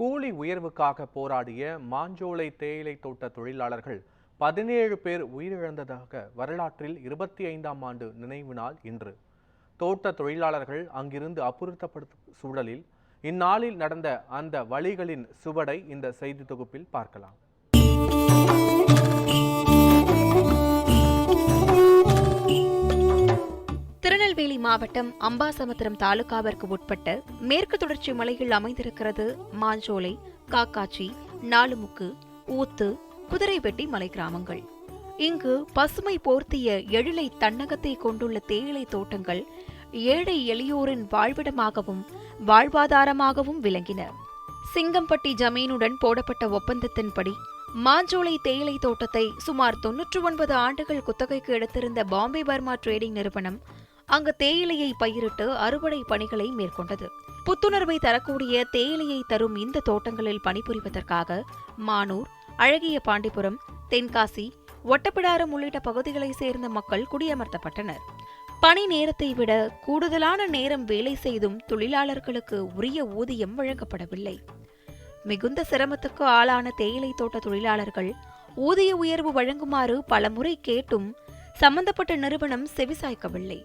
கூலி உயர்வுக்காக போராடிய மாஞ்சோலை தேயிலை தோட்ட தொழிலாளர்கள் பதினேழு பேர் உயிரிழந்ததாக வரலாற்றில் இருபத்தி ஐந்தாம் ஆண்டு நினைவு நாள் இன்று. தோட்ட தொழிலாளர்கள் அங்கிருந்து அப்புறத்தப்படும் சூழலில் இந்நாளில் நடந்த அந்த வழிகளின் சுவடை இந்த செய்தி தொகுப்பில் பார்க்கலாம். மாவட்டம் அம்பாசமுத்திரம் தாலுகாவிற்கு உட்பட்ட மேற்கு தொடர்ச்சி மலையில் அமைந்திருக்கிறது மாஞ்சோலை காக்காச்சி நாலுமுக்கு ஊத்து குதிரைவெட்டி மலை கிராமங்கள். இங்கு பசுமை போர்த்திய எழிலை தன்னகத்தை கொண்டுள்ள தேயிலை தோட்டங்கள் ஏழை எளியோரின் வாழ்விடமாகவும் வாழ்வாதாரமாகவும் விளங்கின. சிங்கம்பட்டி ஜமீனுடன் போடப்பட்ட ஒப்பந்தத்தின்படி மாஞ்சோலை தேயிலை தோட்டத்தை சுமார் தொன்னூற்று ஒன்பது ஆண்டுகள் குத்தகைக்கு எடுத்திருந்த பாம்பே பர்மா டிரேடிங் நிறுவனம் அங்கு தேயிலையை பயிரிட்டு அறுவடை பணிகளை மேற்கொண்டது. புத்துணர்வை தரக்கூடிய தேயிலையை தரும் இந்த தோட்டங்களில் பணிபுரிவதற்காக மானூர் அழகிய பாண்டிபுரம் தென்காசி ஒட்டப்பிடாரம் உள்ளிட்ட பகுதிகளைச் சேர்ந்த மக்கள் குடியமர்த்தப்பட்டனர். பணி நேரத்தை விட கூடுதலான நேரம் வேலை செய்தும் தொழிலாளர்களுக்கு உரிய ஊதியம் வழங்கப்படவில்லை. மிகுந்த சிரமத்துக்கு ஆளான தேயிலை தோட்ட தொழிலாளர்கள் ஊதிய உயர்வு வழங்குமாறு பலமுறை கேட்டும் சம்பந்தப்பட்ட நிறுவனம் செவிசாய்க்கவில்லை.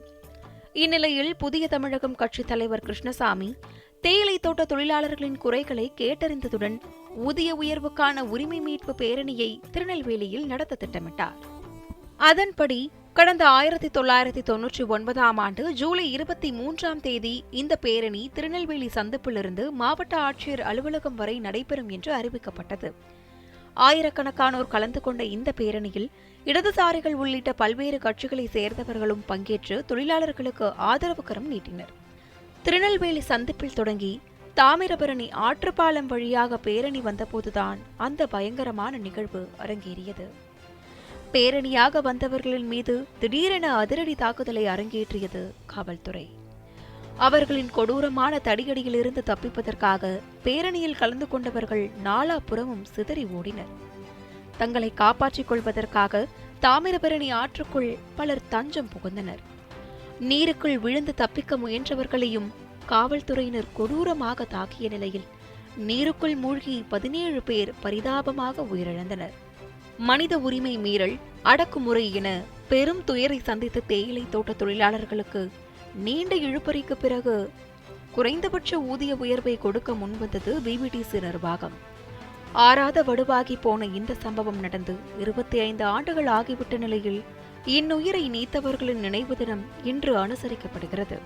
இந்நிலையில் புதிய தமிழகம் கட்சித் தலைவர் கிருஷ்ணசாமி தேயிலை தோட்ட தொழிலாளர்களின் குறைகளை கேட்டறிந்ததுடன் ஊதிய உயர்வுக்கான உரிமை மீட்பு பேரணியை திருநெல்வேலியில் நடத்த திட்டமிட்டார். அதன்படி கடந்த ஆயிரத்தி தொள்ளாயிரத்தி தொன்னூற்றி ஒன்பதாம் ஆண்டு ஜூலை இருபத்தி மூன்றாம் தேதி இந்த பேரணி திருநெல்வேலி சந்திப்பிலிருந்து மாவட்ட ஆட்சியர் அலுவலகம் வரை நடைபெறும் என்று அறிவிக்கப்பட்டது. ஆயிரக்கணக்கானோர் கலந்து கொண்ட இந்த பேரணியில் இடதுசாரிகள் உள்ளிட்ட பல்வேறு கட்சிகளை சேர்ந்தவர்களும் பங்கேற்று தொழிலாளர்களுக்கு ஆதரவு கரம் நீட்டினர். திருநெல்வேலி சந்திப்பில் தொடங்கி தாமிரபரணி ஆற்றுப்பாலம் வழியாக பேரணி வந்தபோதுதான் அந்த பயங்கரமான நிகழ்வு அரங்கேறியது. பேரணியாக வந்தவர்களின் மீது திடீரென அதிரடி தாக்குதலை அரங்கேற்றியது காவல்துறை. அவர்களின் கொடூரமான தடியடியிலிருந்து தப்பிப்பதற்காக பேரணியில் கலந்து கொண்டவர்கள் நாலாபுறமும் சிதறி ஓடினர். தங்களை காப்பாற்றிக் கொள்வதற்காக தாமிரபரணி ஆற்றுக்குள் பலர் தஞ்சம் புகுந்தனர். நீருக்குள் விழுந்து தப்பிக்க முயன்றவர்களையும் காவல்துறையினர் கொடூரமாக தாக்கிய நிலையில் நீருக்குள் மூழ்கி பதினேழு பேர் பரிதாபமாக உயிரிழந்தனர். மனித உரிமை மீறல் அடக்குமுறை என பெரும் துயரை சந்தித்த தேயிலை தோட்ட தொழிலாளர்களுக்கு நீண்ட இழுபறிக்கு பிறகு குறைந்தபட்ச ஊதிய உயர்வை கொடுக்க முன்வந்தது பிபிடிசி நிர்வாகம் ஆறாத வடுவாகி போன இந்த சம்பவம் நடந்து இருபத்தி ஐந்து ஆண்டுகள் ஆகிவிட்ட நிலையில் இன்னுயிரை நீத்தவர்களின் நினைவு தினம் இன்று அனுசரிக்கப்படுகிறது.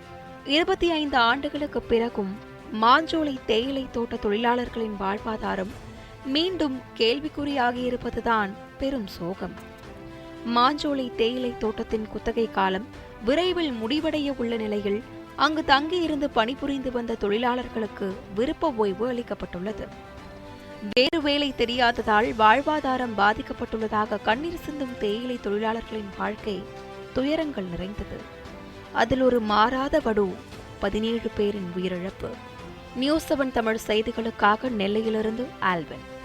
இருபத்தி ஐந்து ஆண்டுகளுக்கு பிறகும் மாஞ்சோலை தேயிலை தோட்ட தொழிலாளர்களின் வாழ்வாதாரம் மீண்டும் கேள்விக்குறியாகியிருப்பதுதான் பெரும் சோகம். மாஞ்சோலை தேயிலை தோட்டத்தின் குத்தகை காலம் விரைவில் முடிவடைய உள்ள நிலையில் அங்கு தங்கியிருந்து பணிபுரிந்து வந்த தொழிலாளர்களுக்கு விருப்ப ஓய்வு அளிக்கப்பட்டுள்ளது. வேறு வேலை தெரியாததால் வாழ்வாதாரம் பாதிக்கப்பட்டுள்ளதாக கண்ணீர் சிந்தும் தேயிலை தொழிலாளர்களின் வாழ்க்கை துயரங்கள் நிறைந்தது. அதில் ஒரு மாறாத வடு பதினேழு பேரின் உயிரிழப்பு. நியூஸ் செவன் தமிழ் செய்திகளுக்காக நெல்லையிலிருந்து ஆல்வன்.